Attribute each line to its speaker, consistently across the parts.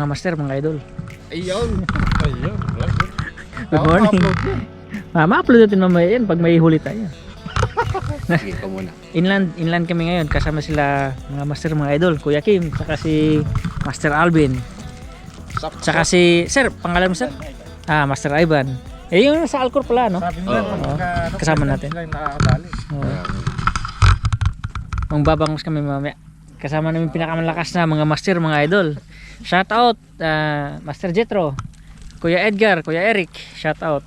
Speaker 1: mga master, mga idol.
Speaker 2: Ayun. Ayun.
Speaker 1: Good morning. Ah, ma-upload natin mamaya yan pag may huli tayo.
Speaker 2: Sige ko muna.
Speaker 1: Inland, inland kami ngayon. Kasama sila mga master, mga idol. Kuya Kim, saka si Master Alvin. Saka si, sir, pangalan mo sir? Ah, Master Ivan. Eh, yung sa Alcor pala, no?
Speaker 3: Sabi nila, pagka, ano,
Speaker 1: Kasama natin.
Speaker 3: Nakakadali.
Speaker 1: Oo. Mangbabangos kami mamaya. Kasama namin pinakamalakas na mga master, mga idol. Shout out, ah, Master Jetro. Kuya Edgar, Kuya Eric, shout out.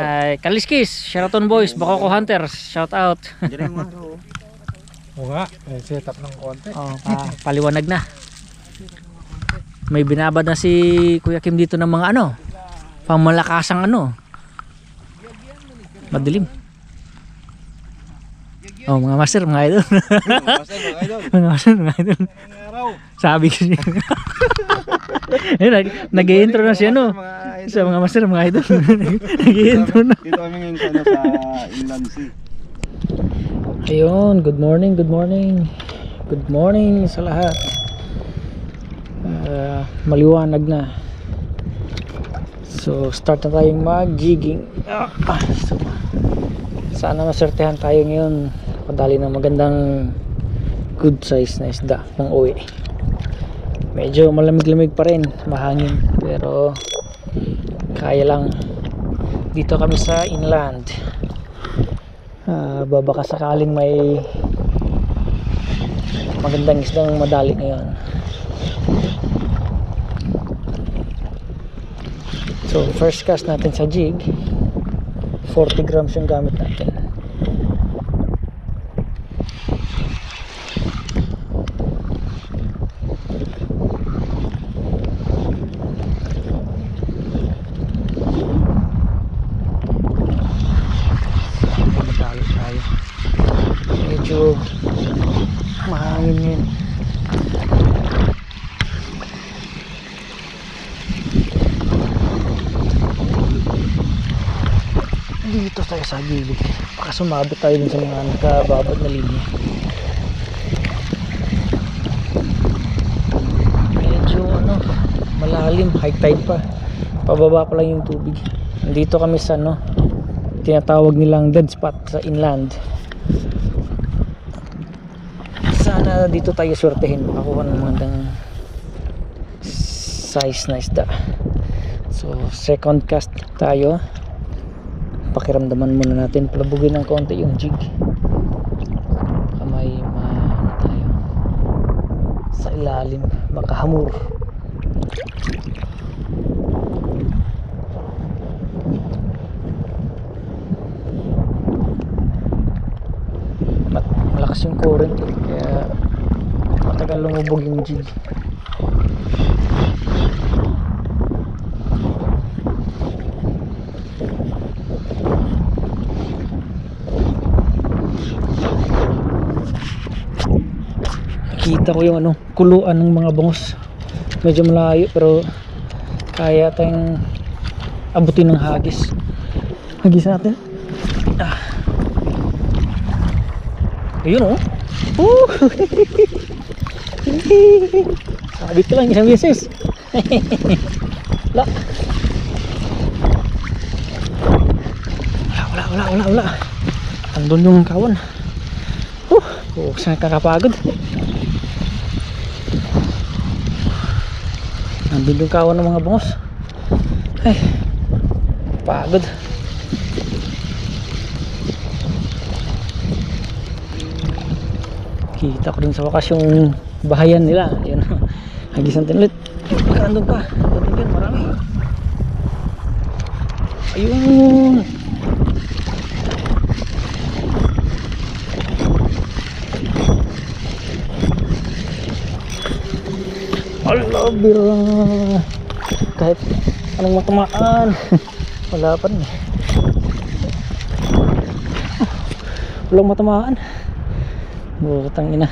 Speaker 1: Ay, Kaliskis, Sheraton Boys, Bakoko Hunters, shout out.
Speaker 3: Oo nga, eh, set up ng konti.
Speaker 1: Oh, pa, paliwanag na. May binabad na si Kuya Kim dito ng mga ano, pamalakasang ano. Madilim. Oh, mga master, mga idol.
Speaker 2: Basta mga idol.
Speaker 1: mga master, mga idol. Sabi ko siya. Ayun, nag, nag-i-intro na siya, no?
Speaker 3: Mga.
Speaker 1: Sa mga master, mga idol. nag-i-intro na.
Speaker 2: Dito kami ngayon sa, ano, sa Inland Sea.
Speaker 1: Ayun, good morning, good morning. Good morning sa lahat. Ah, maliwanag na. So, start na tayong mag-jigging. Ah, so, sana masertehan tayo ngayon. Padali ng magandang good size na isda pang uwi. Medyo malamig-lamig pa rin, mahangin. Pero, kaya lang. Dito kami sa inland. Ah, babaka sakaling may magandang isdang madali ngayon. So, first cast natin sa jig, 40 grams yung gamit natin. Madali tayo. Medyo mahangin yun. Dito tayo sa gilid. Baka sumabit tayo dun sa mga nakababad na linya. Medyo ano, malalim, high tide pa. Pababa pa lang yung tubig. Nandito kami sa ano, tinatawag nilang dead spot sa inland. Sana dito tayo swertehin makakuha ng magandang size na isda. So, second cast tayo. Pakiramdaman muna natin. Palabugin ng konti yung jig. Baka may ma tayo. Sa ilalim. Baka hamur. Malakas yung current eh, kaya matagal lumubog yung jig. Nakita ko yung ano, kuluan ng mga bangos. Medyo malayo pero kaya tayong abutin ng hagis. Hagis natin. Ah. Ayun oh. Oh. Sabit ko lang isang beses. wala. Wala, wala, wala, wala. Andun yung kawan. Uh, oh, saan kakapagod. Andun yung kawan ng mga bangos. Ay, pagod. Kita ko din sa wakas yung bahayan nila. Ayun. Hagis natin ulit. Baka andun pa. Andun dyan, marami. Ayun. Allah, bira. Kahit anong matamaan. Wala pa rin. eh. Walang matamaan. Butang ina.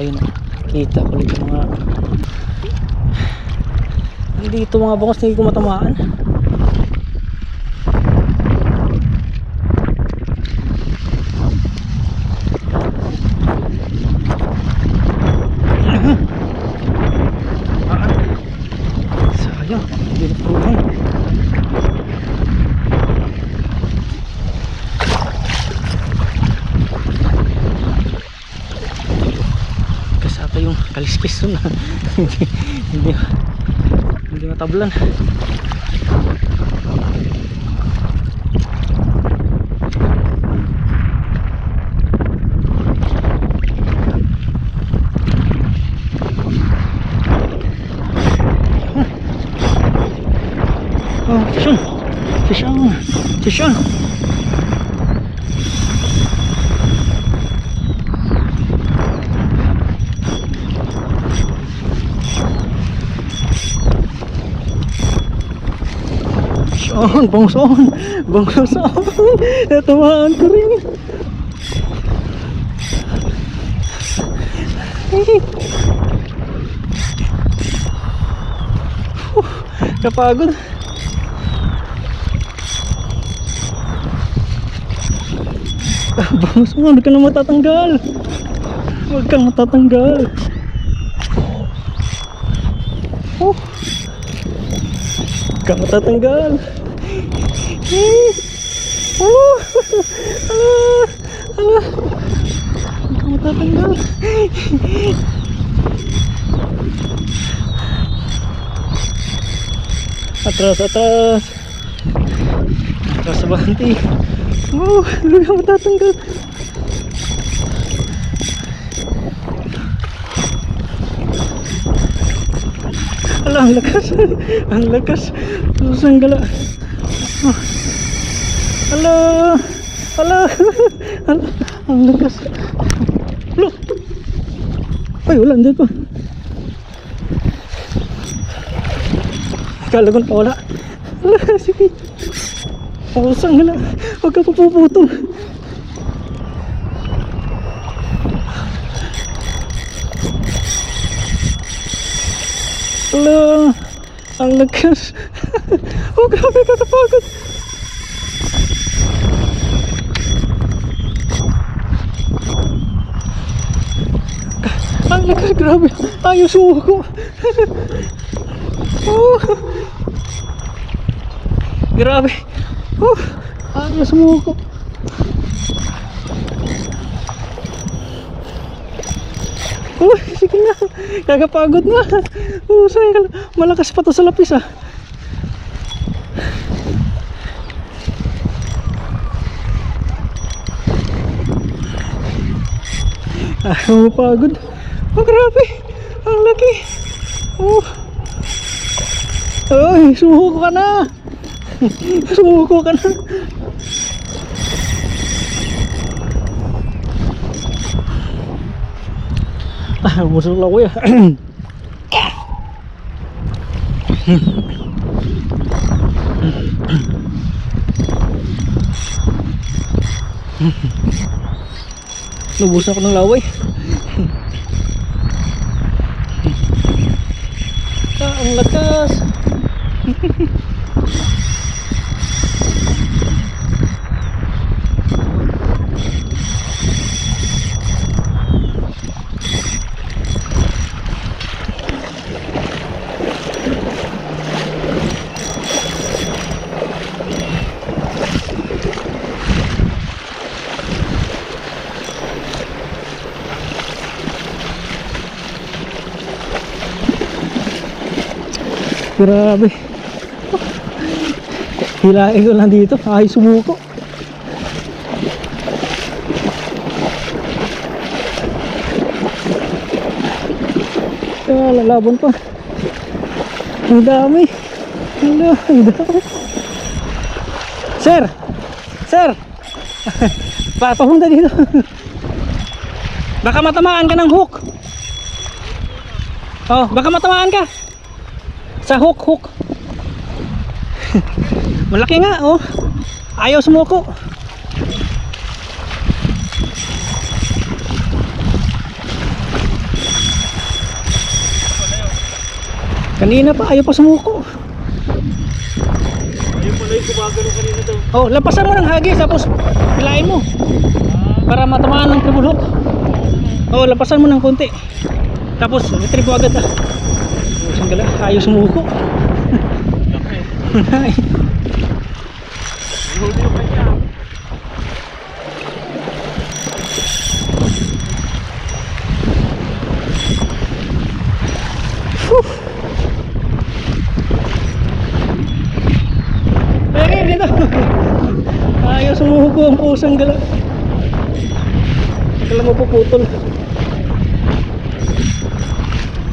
Speaker 1: Ayun. Kita ko ulit yung mga Dito mga bangos, hindi ko matamaan. Sayang, hindi na pruhan. Kasata yung kaliskis na hindi, hindi, hindi matablan. Oh, fish on. Fish on. Fish on. Fish on. Bangus on. Bangus on. Natamaan ko rin. Kapagod. Bangus mo, huwag ka na matatanggal. Huwag kang matatanggal. Oh. Huwag kang matatanggal. Ah. Huwag kang matatanggal. Atras, atras. Atras sa banti. Oh, hindi ka matatanggal. Ala, ang lakas. ang lakas. Susang gala. Oh. Ala. Ala. Ang lakas. Ala. Ay, wala. Hindi pa. Kala ko na wala. Ala, sige. Pusang gala. Huwag ka puputol. Ala, ang lakas. oh, grabe kakapagod. Ang lakas, grabe. Ayaw sumuko. oh. Grabe. Oh, ayaw sumuko. Oh, sige na. Kakapagod na. Oh, sayang. Malakas pa to sa lapis ah. Ah, mapagod. Oh, grabe. Ang laki. Oh. Ay, sumuko ka na. sumuko ka na. Busog lang kuya. Na ako ng laway. ah, ang lakas. Grabe. Hilain ko lang dito. Ay, sumuko. Ah, lalabon pa. Ang dami. Ang dami. Sir! Sir! Pa papunta dito. baka matamaan ka ng hook. Oh, baka matamaan ka. Sa hook, hook. Malaki nga, oh. Ayaw sumuko. Kanina pa, ayaw pa sumuko.
Speaker 3: Ayun pala yung gumagano kanina daw.
Speaker 1: Oh, lapasan mo ng hagis tapos pilain mo. Para matamaan ng triple hook. Oh, lapasan mo ng konti. Tapos mo agad ah. Oh, sanggala, ayaw sumuko. Dito. Ayaw sumuko ang pusang gala. Kala mo puputol.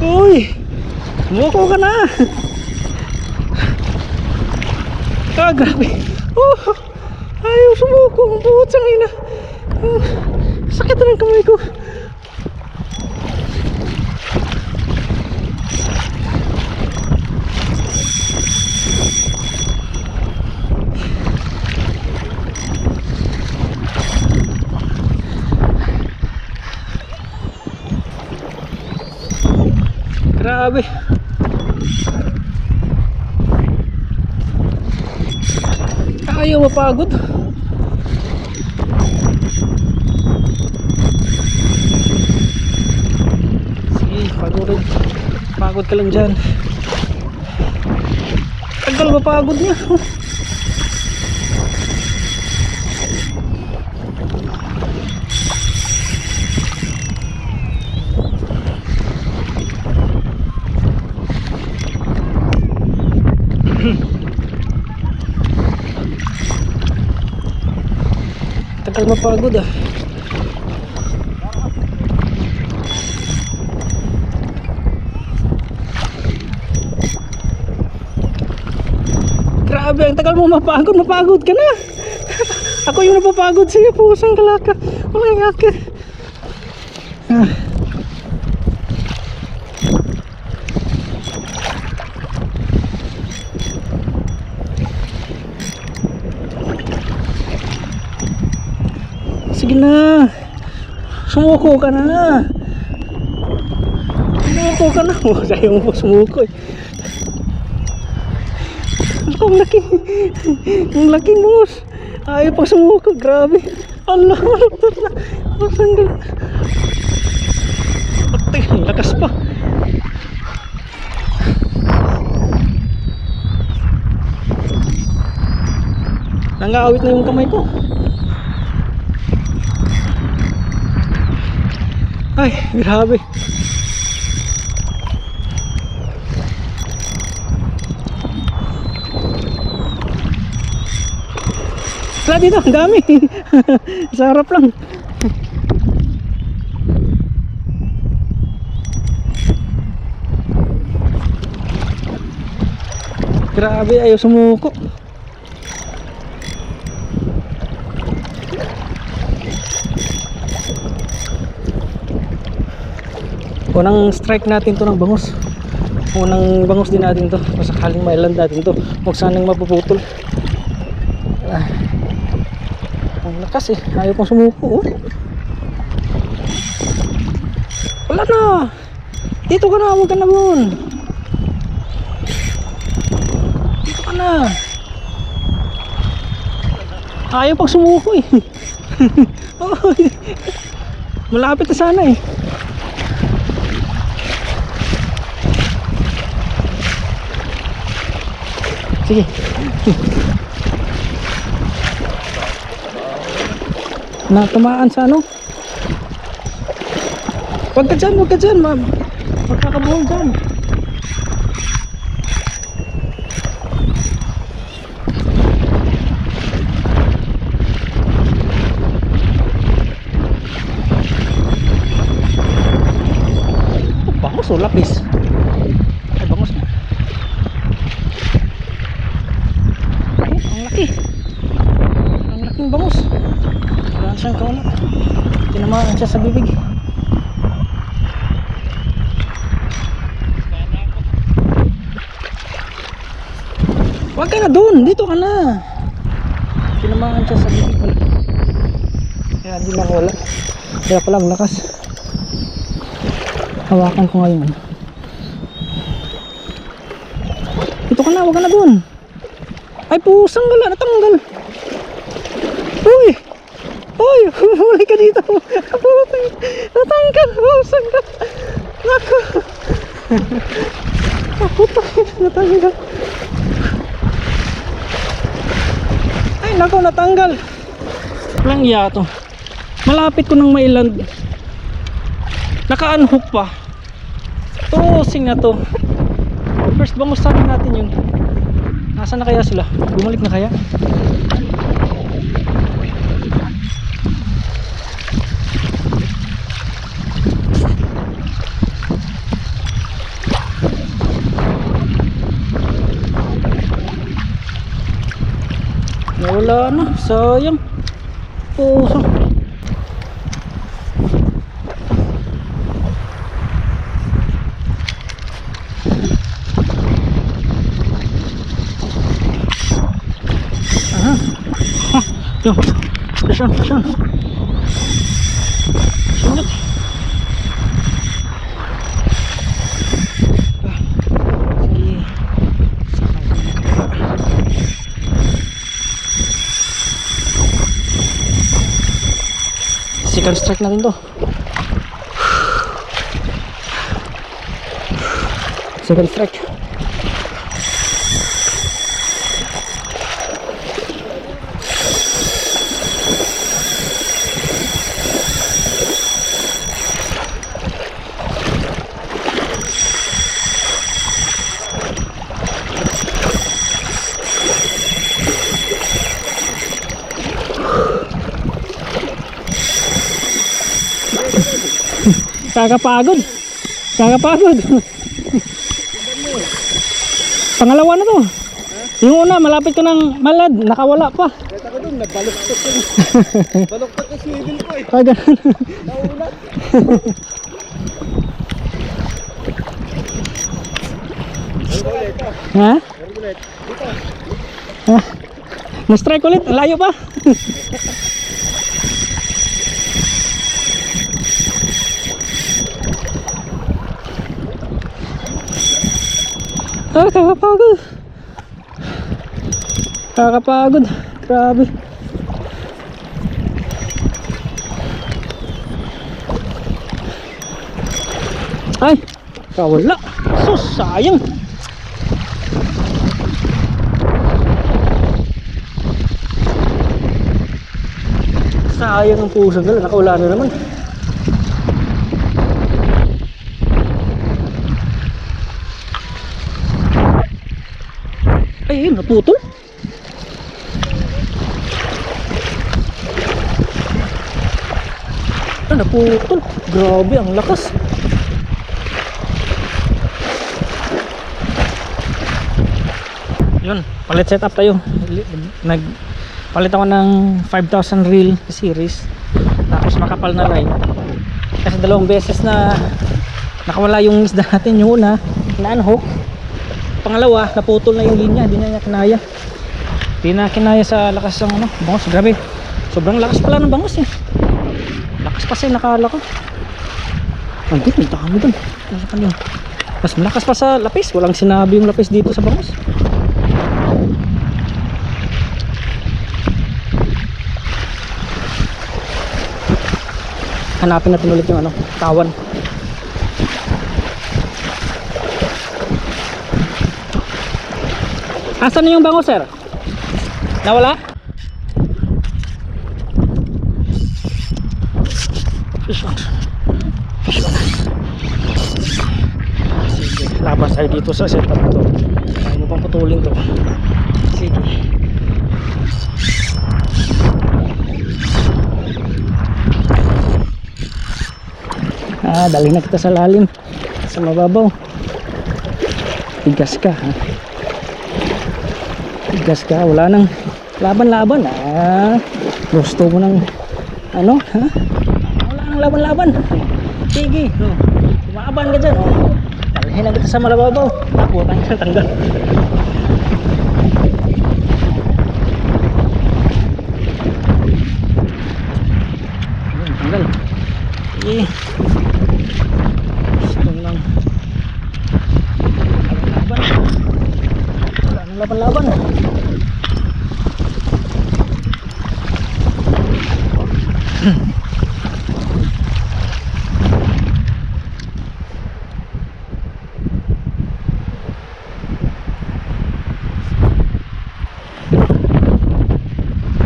Speaker 1: Uy! Sumuko ka na! Ah, grabe. Oh, ayaw sumuko ang putsang ina. Ah, sakit na ng kamay ko. Grabe. Ayaw mapagod. Sige, pagod. Pagod ka lang dyan. Tagal mapagod niya. Mapagod ah. Grabe, ang tagal mo mapagod, mapagod ka na. Ako yung napapagod sa'yo, pusang kalaka. Umayak ka. Ah. Sige na. Sumuko ka na. Sumuko ka na. Oh, sayo mo sumuko eh. Ang laki. Ang laki boss. Ayaw pa sumuko. Grabe. Allah. sandal. Patay. Lakas pa. Nangaawit na yung kamay ko. Ay, grabe. Wala dito, dami. Sa harap lang. Grabe, ayaw sumuko. Unang strike natin to ng bangus. Unang bangus din natin to. Kung sakaling mailand natin to. Huwag sanang mapuputol. Ah. Ang lakas eh. Ayaw pang sumuko oh. Wala na. Dito ka na. Huwag ka na mun. Dito ka na. Ayaw pang sumuko eh. Malapit na sana eh. Sige. Natamaan sa ano? Huwag ka dyan, huwag ka dyan. Magkakabuhol dyan. Oh, bangus o lapis? Ay, bangus na. Ay, ang laki. Ang laking bangus. Wala siyang kauna. Tinamaan siya sa bibig. Huwag ka na dun. Dito ka na. Tinamaan siya sa bibig pala. Kaya di makawala. Kaya pala ang lakas. Hawakan ko ngayon. Dito ka na, huwag ka na doon. Ay, pusang wala, natanggal. Uy! Uy, huli ka dito. Putang, natanggal, pusang ka. Naku. Ah, putang, natanggal. Ay, naku, natanggal. Walang iya to. Malapit ko nang mailand. Naka-unhook pa. Trusing na to. First bangustahin natin yun. Nasaan na kaya sila? Bumalik na kaya? Nawala na. Sayang. Puso. Sunod. Ah, sige. Second strike natin to. Second strike. Kakapagod. Kakapagod. Pangalawa na to. Yung una, malapit ko ng malad. Nakawala pa.
Speaker 2: Kahit ako dun, nagbaluktot yun. Baluktot yung swivel ko eh.
Speaker 1: Ah, ganun.
Speaker 2: Naulat.
Speaker 1: Ha? Ha? Na-strike ulit. Layo pa. Ah, kakapagod. Kakapagod. Grabe. Ay, kawala. Sus, sayang. Sayang ang puso nakawala na naman. Ay, ayun, naputol. Ah, naputol. Grabe, ang lakas. Yun, palit setup tayo. Nag palit ako ng 5,000 reel series. Tapos makapal na line. Kasi dalawang beses na nakawala yung isda natin yung una, na unhook. Pangalawa, naputol na yung linya, hindi niya kinaya. Hindi na kinaya sa lakas ng ano, bangos, grabe. Sobrang lakas pala ng bangos eh. Lakas pa siya, nakala ko. Ang may dami dun. Nasa kanya. Mas malakas pa sa lapis, walang sinabi yung lapis dito sa bangos. hanapin natin ulit yung ano, tawan. Asan yung bango, sir? Nawala? Fish. Fish labas tayo dito sa setup to. Kaya mo pang putulin to. Sige. Ah, dali na kita sa lalim. Sa mababaw. Tigas ka, ha? Tigas ka. Wala nang laban-laban, ah. Gusto mo ng ano, ha? Wala nang laban-laban. Sige, no. Sumaban ka dyan, oh. Dalhin na sa malababaw. Ako, tanggal, tanggal. Tanggal. Eh. Gusto lang. Laban. Laban-laban.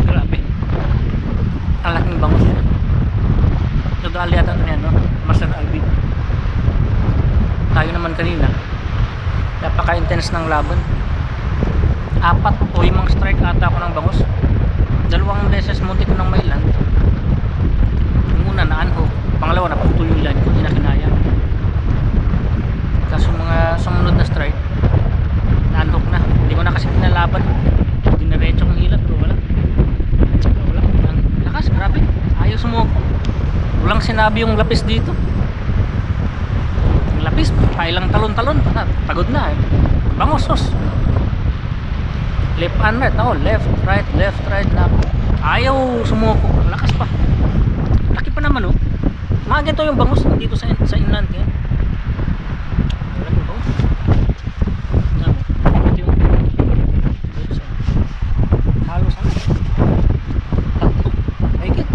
Speaker 1: Grabe. Ang laking bangus niya. Nagali yata ito niya, no? Master Alvin. Tayo naman kanina. Napaka-intense ng laban. Apat o limang strike ata ako ng bangus. Dalawang beses munti ko ng mailand. Yung una na-unhook. Pangalawa naputol yung line ko. Hindi na kinaya. Kaso mga sumunod na strike, na-unhook na. Hindi ko na kasi pinalaban. Diniretso kong hilat pero wala. Wala. Ang lakas, grabe. Ayaw sumuko. Walang sinabi yung lapis dito. Yung lapis, pailang talon-talon. Ah, Pagod na eh. Bangos, sos. Left and right. Oh, left, right, left, right. Na. Ayaw sumuko. Lakas pa. Laki pa naman oh. Mga ganito yung bangus dito sa, sa inland. Kaya. Wala yung bangus. Yan. Ito yung dito sa- halos ano. Tatlo. Mahigit.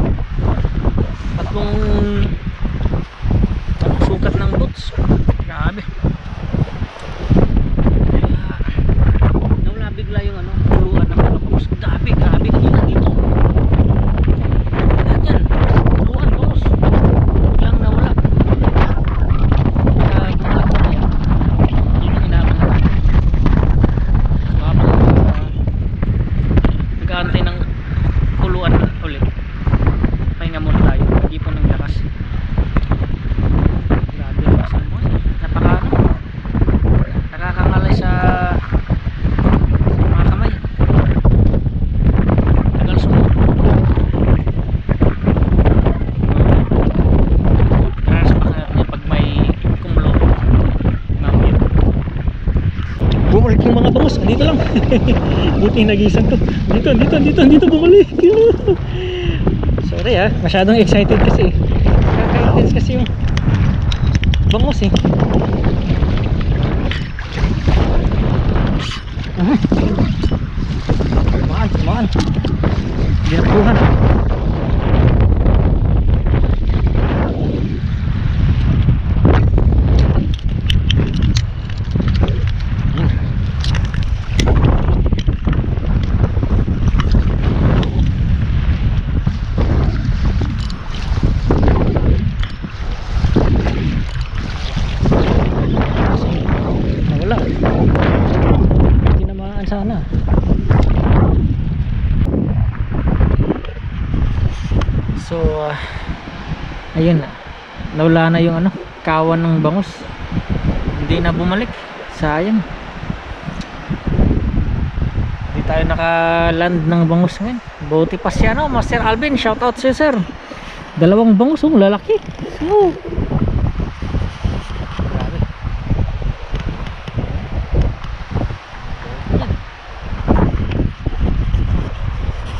Speaker 1: Tatlong tatlong sukat ng boots. Grabe. Kaya, nawala bigla yung ano, puluhan ng mga bangus. Grabe, grabe. Kanina dito. Lahat yan. Puluhan, bangus. Biglang nawala. Kaya buhat na yan. Yun yung inaabangan. So, habang uh, nag-aantay ng puluhan ulit pahinga muna tayo hindi po ng lakas grabe yung lakas ng boss napaka ano nakakangalay sa sa mga kamay tagal sumunod kaya sa pakinggan niya pag may kumulo mamaya bumalik yung mga bangus dito lang buti nagisan to. Dito dito dito dito bumalik. Sorry ah. Masyadong excited kasi. Kaka-intense kasi yung bangus eh Ah. tumaan tumaan hindi nakuha nawala tinamaan sana so ah, ayun na nawala na yung ano kawan ng bangus. Hindi na bumalik. Sayang. Hindi tayo naka-land ng bangus ngayon. Buti pa siya no Master Alvin. Shout out sa'yo sir. Dalawang bangus oh lalaki. Oh.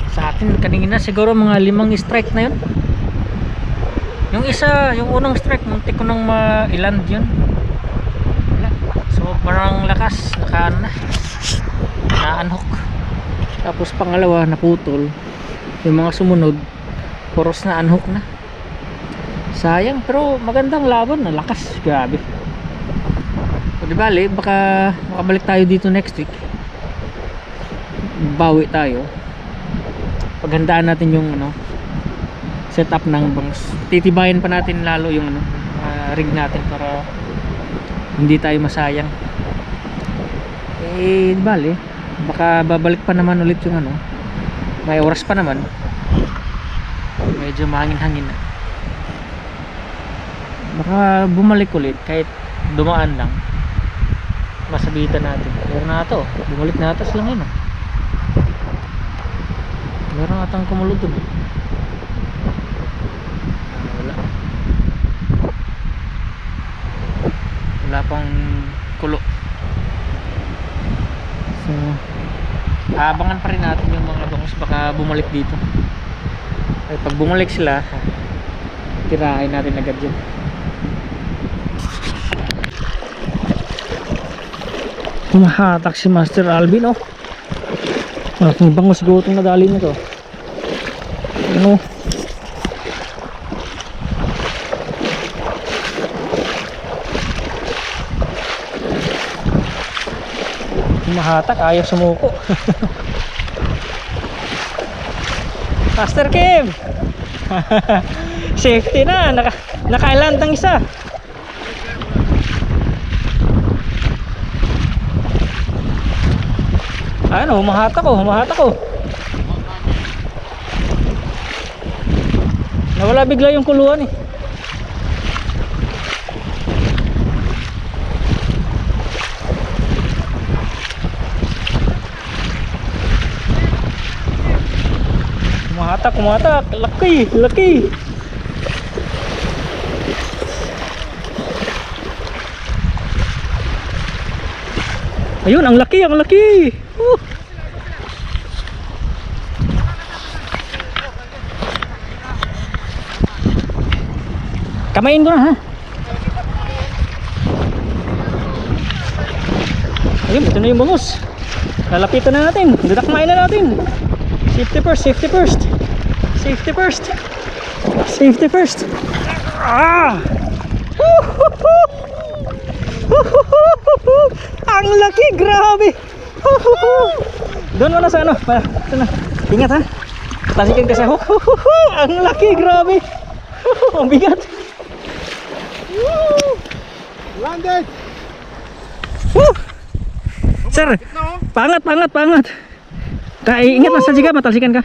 Speaker 1: sa atin kanina siguro mga limang strike na yun yung isa yung unang strike muntik ko nang ma-land yun. Wala sobrang lakas naka ano na na-unhook. Tapos pangalawa naputol. Yung mga sumunod puros na unhook na. Sayang pero magandang laban na lakas grabe. O di bali baka makabalik tayo dito next week. Bawi tayo. Paghandaan natin yung ano setup ng bangs titibayan pa natin lalo yung ano ah, rig natin para hindi tayo masayang. Eh bali baka babalik pa naman ulit yung ano may oras pa naman. Medyo mahangin-hangin na. Baka bumalik ulit kahit dumaan lang. Masabitan natin. Meron na ito bumalik na atas lang yun oh. meron atang kumulod dun wala wala pang kulo so abangan pa rin natin yung mga bangus baka bumalik dito ay pag bumalik sila tirahin natin agad yun Humahatak si Master Alvin, oh. Malaking itong nadali na to. Ano? Humahatak, ayaw sumuko. Master Kim! Safety na, naka, nakailand ng isa. Ano, humahatak ko, humahatak ko. Nawala bigla yung kuluan eh. Humahatak, humahatak. Laki, laki. Ayun, ang laki, ang laki. Uh. Kamain ko na ha. Ayun, ito na yung bangus. Lalapitan na natin. Didakmain na natin. Safety first, safety first. Safety first. Safety first. Ah! Ang laki, grabe. Doon mo na sa ano. Pa, ito na. Ingat ha. Tasikin kasi! Ang laki, grabe. Ang bigat.
Speaker 2: Landed!
Speaker 1: Woo! Sir, pangat, pangat, pangat. Kaya ingat na sa jiga, matalsikan ka.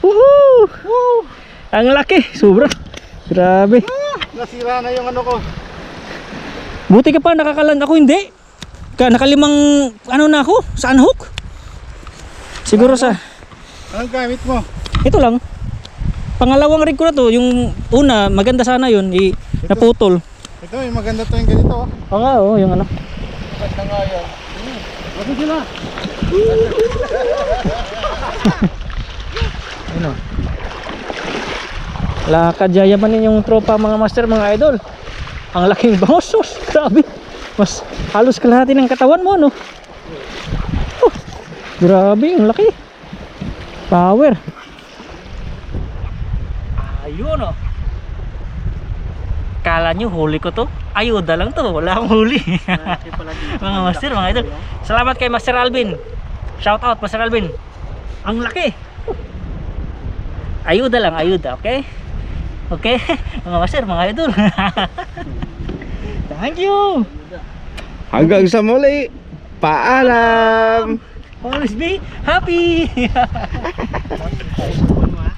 Speaker 1: Woohoo! Woo! Ang laki, sobra. Grabe.
Speaker 2: Nasira na yung ano ko.
Speaker 1: Buti ka pa nakakalan ako hindi. Ka nakalimang ano na ako sa unhook. Siguro sa
Speaker 2: Anong gamit mo?
Speaker 1: ito lang. Pangalawang rig ko na to, yung una maganda sana yun, i naputol.
Speaker 2: Ito, yung maganda to yung ganito. oh.
Speaker 1: Oo nga, oh, yung ano.
Speaker 2: Ganda nga yan. Wala sila.
Speaker 1: Ano? Lakad yayaman yung tropa mga master, mga idol. Ang laking bangos, sus, grabe. Mas halos kalahati ng katawan mo, no? Oh, grabe, ang laki. Power. Ayun, oh. Kala nyo huli ko to? Ayuda lang to, wala akong huli. mga master, mga idol. Salamat kay Master Alvin. Shout out, Master Alvin. Ang laki. Ayuda lang, ayuda, okay? Okay? Mga master, mga idol. Thank you.
Speaker 2: Hanggang sa muli. Paalam!
Speaker 1: Always be happy.